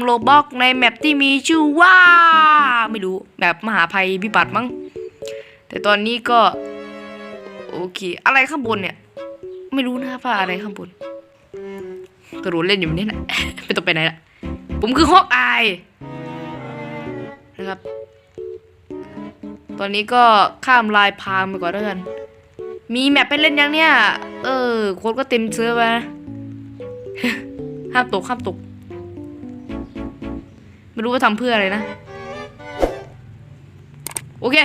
โลบอกในแมปที่มีชื่อว่า ไม่รู้แมปมหาภัยพิบัติมั้งแต่ตอนนี้ก็ โอเค อะไรข้างบนเนี่ย ไม่รู้นะว่าอะไรข้างบนกระโดดเล่นอยู่นี่นะไม่ต้องไปไหนละผมคือฮอกอายนะครับ ตอนนี้ก็ข้ามลายพางไปก่อนแล้วกันมีแมปไปเล่นยังเนี่ย เออโค้ดก็เต็มเซิร์ฟแล้วนะห้ามตกห้ามตก ไม่รู้ว่าทำเพื่ออะไรนะ โอเค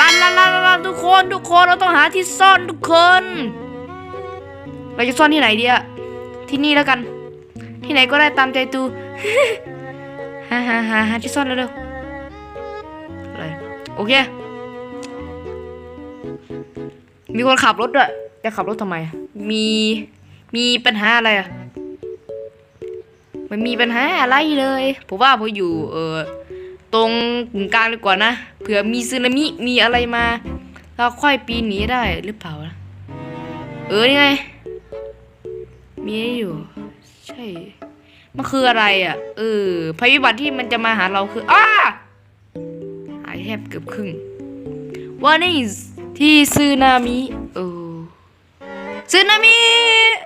ลันลันลันลันทุกคนทุกคนเราต้องหาที่ซ่อนทุกคน เราจะซ่อนที่ไหนดีอะที่นี่แล้วกัน ที่ไหนก็ได้ตามใจตูฮ่าฮ่าฮ่าหาที่ซ่อนเร็วๆอะไรโอเค มีคนขับรถด้วยจะขับรถทำไม มีมีปัญหาอะไรอะ ไม่มีปัญหาอะไรเลยผมว่าผมอยู่เออตรงกึ่งกลางดีกว่านะเผื่อมีสึนามิมีอะไรมา เราค่อยปีนหนีได้หรือเปล่านะเออนี่ไงมีอยู่ ใช่มันคืออะไรอะเออภัยพิบัติที่มันจะมาหาเราคืออ้าหายแทบเกือบครึ่งว่านี่ที่ซึนามิเออซึนามิทุก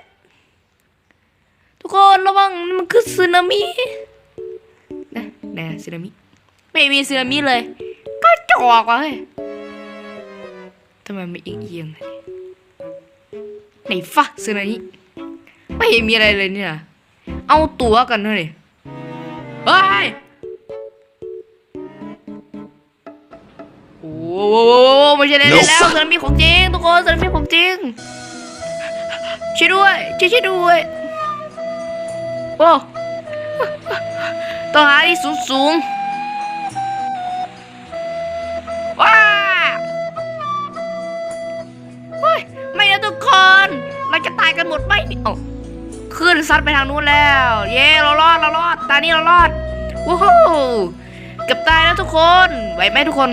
คนระวังมันคือสึนามินะไหนอะสึนามิไม่มีสึนามิเลย ก็จอกว่ะเฮ้ยทำไมไม่เอียงเอียงๆเลยไหนฟะสึนามิไม่เห็นมีอะไรเลยเนี่ย เอาตัวกันเลยเฮ้ยโอ้โหไม่ใช่เล่นๆแล้วสึนามิของจริงทุกคนสึนามิของจริงช่วยด้วยช่วยช่วยด้วยโอ้ต้องหาที่สูงสูงๆว้าเฮ้ยไม่นะทุกคนเราจะตายกันหมดไหมเอ้าขึ้นซัดไปทางนู้นแล้ว เย้เรารอดเรารอดตอนนี้เรารอดว้าวเกือบตายแล้วทุกคนไหวไหมทุกคน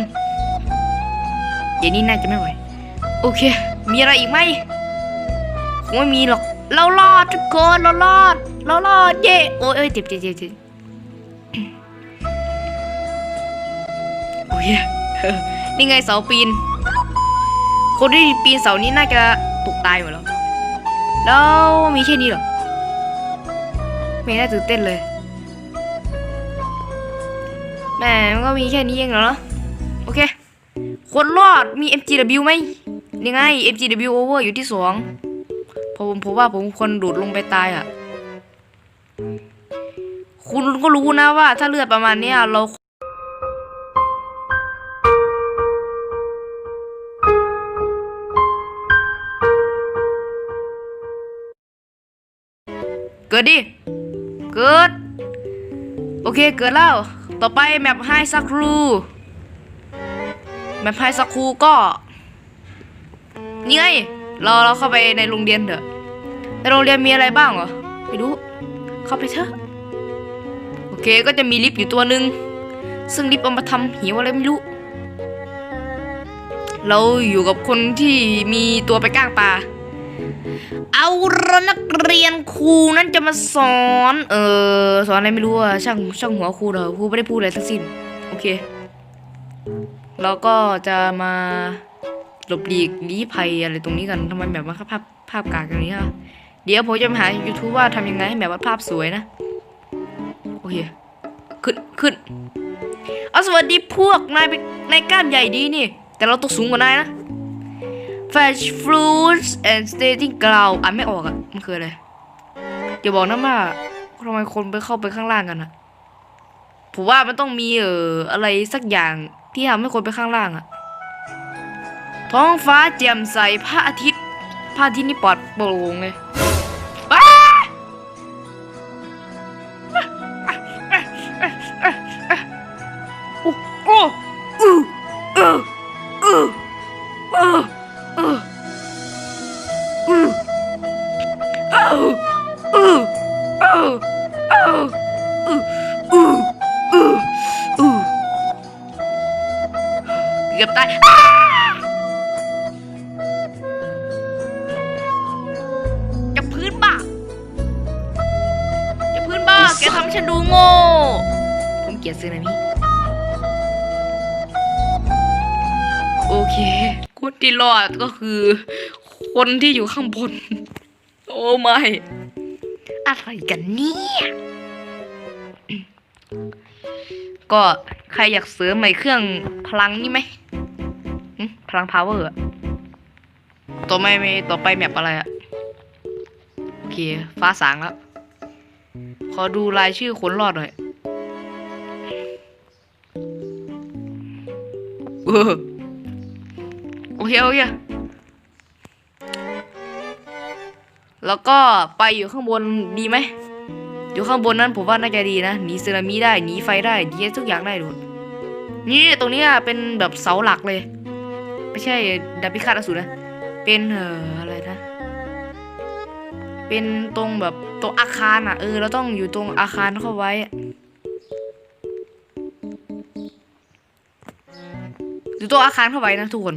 เดี๋ยวนี้น่าจะไม่ไหวโอเค มีอะไรอีกไหมคงไม่มีหรอก เรารอดทุกคนเรารอด เรารอดเย่โอ้ยเอ้ยเจ็บเจ็บเจ็บเจ็บโอ้ยนี่ไงเสาปีน คนที่ปีนเสานี้น่าจะตกตายหมดแล้ว แล้วมีแค่นี้เหรอ ไม่น่าตื่นเต้นเลยแหมมันก็มีแค่นี้เองเหรอ โอเค คนรอดมี MGW ไหมนี่ไง MGW over อยู่ที่สองผมผมว่าผมคนโดดลงไปตายอะ คุณก็รู้นะว่า ถ้าเลือดประมาณเนี้ยเราเกิดดิ เกิด โอเค เกิดแล้ว ต่อไปแมปไฮซักครู แมปไฮซักครูก็ นี่ไง เราเราเข้าไปในโรงเรียนเถอะ ในโรงเรียนมีอะไรบ้างเหรอไม่รู้ เข้าไปเถอะ โอเคก็จะมีลิฟต์อยู่ตัวหนึ่งซึ่งลิฟต์เอามาทำหิวอะไรไม่รู้ เราอยู่กับคนที่มีตัวไปก้างปลา เอาละนักเรียนครูนั้นจะมาสอน เออสอนอะไรไม่รู้อะช่างช่างหัวครูเหรอครูไม่ได้พูดอะไรทั้งสิ้น โอเค เราก็จะมาหลบหลีกลี้ภัยอะไรตรงนี้กันทำไมแบบว่าภาพภาพกากอย่างนี้อะ เดี๋ยวผมจะมาหา YouTube ว่าทำยังไงให้แบบว่าภาพสวยนะ โอเค ขึ้นขึ้น เอาสวัสดีพวกนายเป็นนายกล้ามใหญ่ดีนี่ แต่เราตัวสูงกว่านายนะ Fresh fruits and stating ground อ่านไม่ออกอะมันคืออะไรอย่าบอกนะว่าทำไมคนไปเข้าไปข้างล่างกันอะผมว่ามันต้องมีเอ่ออะไรสักอย่างที่ทำให้คนไปข้างล่างอะท้องฟ้าแจ่มใสพระอาทิตย์พระอาทิตย์นี่ปลอดโปร่งเลย เกือบตายอ้าจะพื้นบ้าจะพื้นบ้าแกทำฉันฉันดูโง่ ผมเกลียดซึนามิโอเค คนที่รอดก็คือ คนที่อยู่ข้างบน โอ้ไม่อะไรกันเนี่ยก็ใครอยากเสริมใหม่เครื่องพลังนี่ไหมพลังพาวเวอร์ต่อไปไม่ต่อไปแมปอะไรอะโอเค ฟ้าสางแล้ว ขอดูรายชื่อคนรอดหน่อยเออ เคโอเคแล้วก็ไปอยู่ข้างบนดีไหมอยู่ข้างบนนั้นผมว่าน่าจะดีนะหนีสึนามิได้หนีไฟได้หนีทุกอย่างได้ดูนี่ตรงนี้เป็นแบบเสาหลักเลย ไม่ใช่ดับพิฆาตอสูรนะเป็นเอ่ออะไรนะ เป็นตรงแบบตรงอาคารอะเออเราต้องอยู่ตรงอาคารเข้าไว้อะอยู่ตรงอาคารเข้าไว้นะทุกคน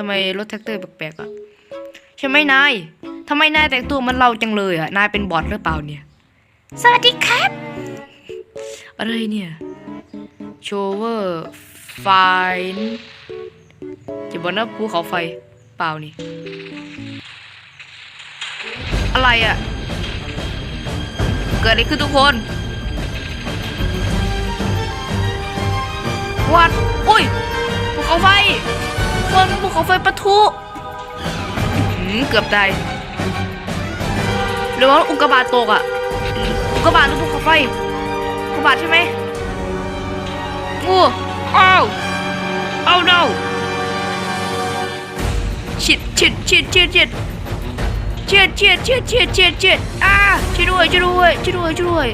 ทำไมรถแท็กเตอร์แปลกๆอะใช่ไหมนายทำไมนายแต่งตัวเหมันเราจังเลยอะ นายเป็นบอทหรือเปล่าเนี่ย สวัสดีครับ อะไรเนี่ยโชเวอร์ไฟจะบอกนะภูเขาไฟเปล่านี่ อะไรอะ เกิดอะไรขึ้นทุกคนวัดอุ้ยภูเขาไฟ คนภูเขาไฟปะทุเกือบได้หรือว่าอุกกาบาตตกอะ อุกกาบาตหรือภูเขาไฟอุกกาบาตใช่ไหมอู้อ้าวอ้าว no ชิดชิดชิดชิดชิดชิดชิดชิดชิดชิดชิดอ่าช่วยด้วยช่วยด้วยช่วยด้วยช่วยด้วย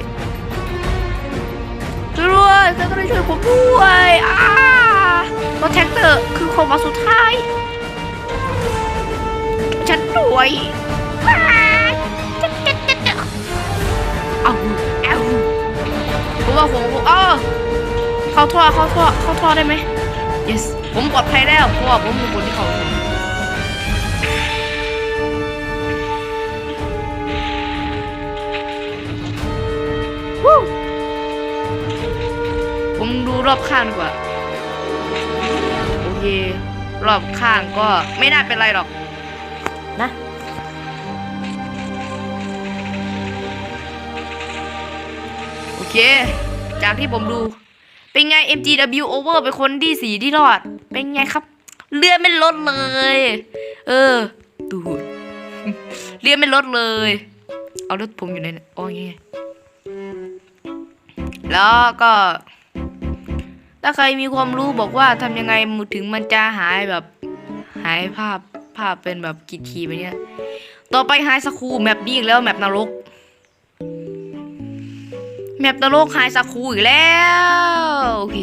ช่วยด้วยใครก็ได้ช่วยผมด้วยอ่า อร์คือควาสุดท้าย ฉันด้วยเอาเอาผมว่าผมเออเข้าท่อเข้าท่อเข้าท่อได้ไหม yes ผมปลอดภัยแล้วเพราะว่าผมเป็นคนที่เขาผมดูรอบข้างดีกว่า โอเครอบข้างก็ไม่น่าเป็นไรหรอกนะโอเค จากที่ผมดู เป็นไง MGW over เป็นคนที่สีที่รอด เป็นไงครับ เลื่อนไม่ลดเลย เออดูดเลื่อนไม่ลดเลย เอารถผมอยู่ในนั้นอ๋อยังไงแล้วก็ ถ้าใครมีความรู้บอกว่าทำยังไงถึงมันจะหายแบบหายภาพภาพเป็นแบบกีทีไปเนี่ยต่อไปไฮสคูแมปนี้อีกแล้วแมปนรกแมปนรกไฮสคูอีกแล้วโอเค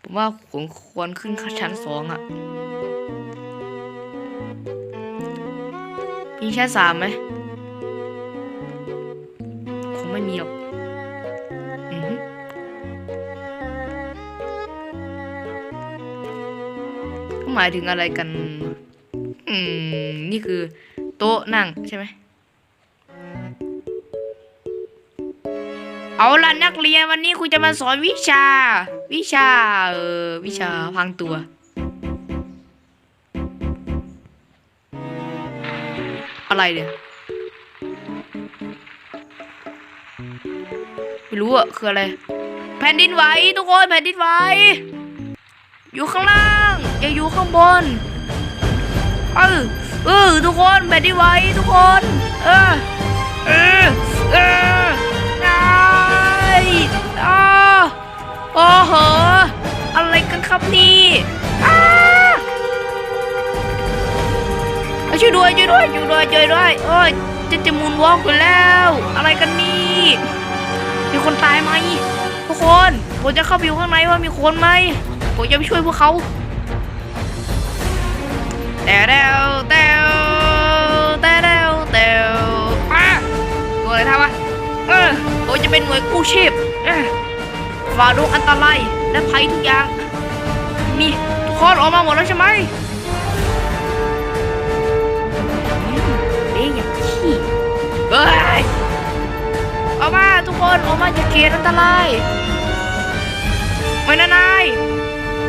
ผมว่าผมควรขึ้นชั้นสองอะมีชั้นสามไหมคงไม่มีหรอก หมายถึงอะไรกัน อืม นี่คือ โต๊ะนั่งใช่ไหม เอาละนักเรียนวันนี้ครูจะมาสอนวิชา วิชา เออ วิชาพังตัว อะไรเนี่ย ไม่รู้อะคืออะไร แผ่นดินไหวทุกคนแผ่นดินไหว อยู่ข้างล่าง อย่าอยู่ข้างบน เออเออทุกคนแผ่นดินไหวทุกคน เออ เออ เออไอ้อ้าโอ้โห อะไรกันครับนี่อ้าช่วยด้วยช่วยด้วยช่วยด้วยช่วยด้วยโอ้ยจะจะมูนวอล์กอยู่แล้ว อะไรกันนี่มีคนตายไหมทุกคนผมจะเข้าไปอยู่ข้างในว่ามีคนไหม ผมจะไปช่วยพวกเขาเต่เดวแต่เต่เดวแต่มาตัวอะไรทำวะเออผมจะเป็นหน่วยกู้ชีพฝ่าดงอันตรายและภัยทุกอย่างนี่ทุกคนออกมาหมดแล้วใช่ไหมเอ๊ยยางขี้เฮ้ยออกมาทุกคนออกมาจากเขตอันตรายไม่นานาย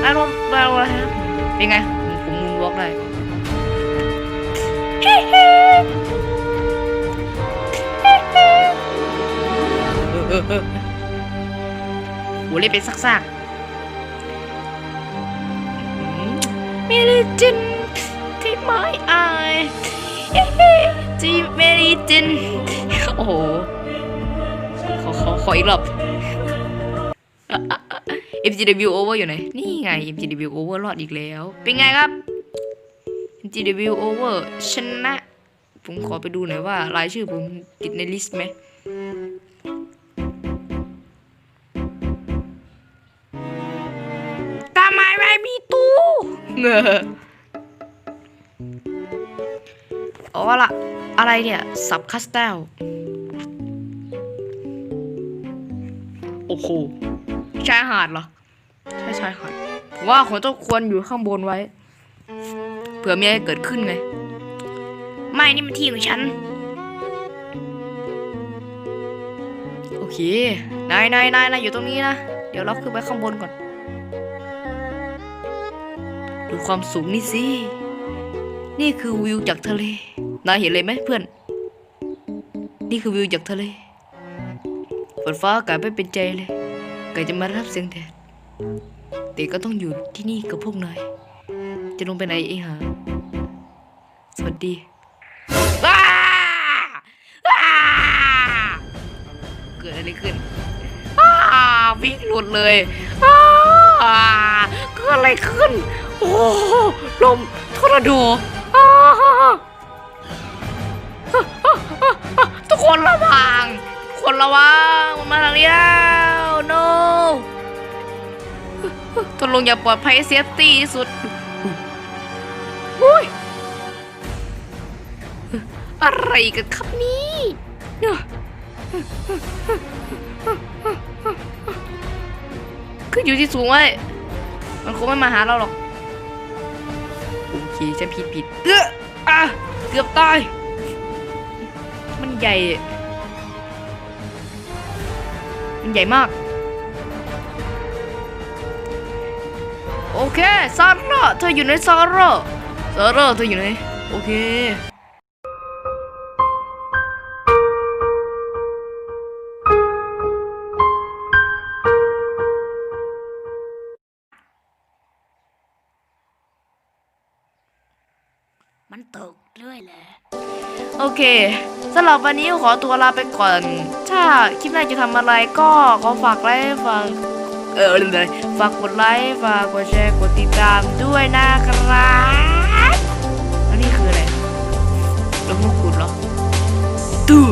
นายรถนายรถเป็นไง ผมมูนวอล์กได้เฮ้เฮ้เฮ้เฮ้เออเออเออโหเล่นเป็นซักๆอืมไม่ได้จินที่ไม้อายเฮ้เฮ้จีเมรีจิน โอ้โห ขอขอขออีกรอบ MGW over อยู่ไหน นี่ไง MGW over รอดอีกแล้ว เป็นไงครับ MGW over ชนะ ผมขอไปดูหน่อยว่ารายชื่อผมติดในลิสต์ไหมทำไมไม่มีตู้เงออ๋อละอะไรเนี่ย สับคัสเตลโอ้โห ชายหาดเหรอ ใช่ชายหาดผมว่าควรต้องควรอยู่ข้างบนไว้ เผื่อมีอะไรเกิดขึ้นไง ไม่นี่มันที่ของฉัน โอเค นายนายนายนายอยู่ตรงนี้นะ เดี๋ยวเราขึ้นไปข้างบนก่อน ดูความสูงนี่สิ นี่คือวิวจากทะเล นายเห็นเลยไหมเพื่อน นี่คือวิวจากทะเลฝนฟ้าอากาศไม่เป็นใจเลยไก่จะมารับเสียงแดดแต่ก็ต้องอยู่ที่นี่กับพวกนาย จะลงไปไหนเองหาสวัสดีอ้าอ้าเกิดอะไรขึ้นอ้าวิ่งหลุดเลยอ้าเกิดอะไรขึ้น โอ้ลมทอร์นาโดอ้าทุกคนระวัง ทุกคนระวังมันมาทางนี้ no ตกลงอย่าปลอดภัยเซฟตี้ที่สุดอุ้ยอะไรกันครับนี่ขึ้นอยู่ที่สูงไว้มันคงไม่มาหาเราหรอกโอเคฉันผิดผิดเอื้ออะเกือบตาย มันใหญ่ มันใหญ่มาก โอเคซาร่าเธออยู่ในซาร่าซาร่าเธออยู่ไหนโอเคมันตกด้วยแหละโอเคสำหรับวันนี้ขอตัวลาไปก่อน ถ้าคลิปหน้าจะทำอะไรก็ขอฝากไลค์ฝาก เออลืมเลยฝากกดไลค์ฝากกดแชร์กดติดตามด้วยนะครับแล้วนี่คืออะไรลงมกุดเหรอตู้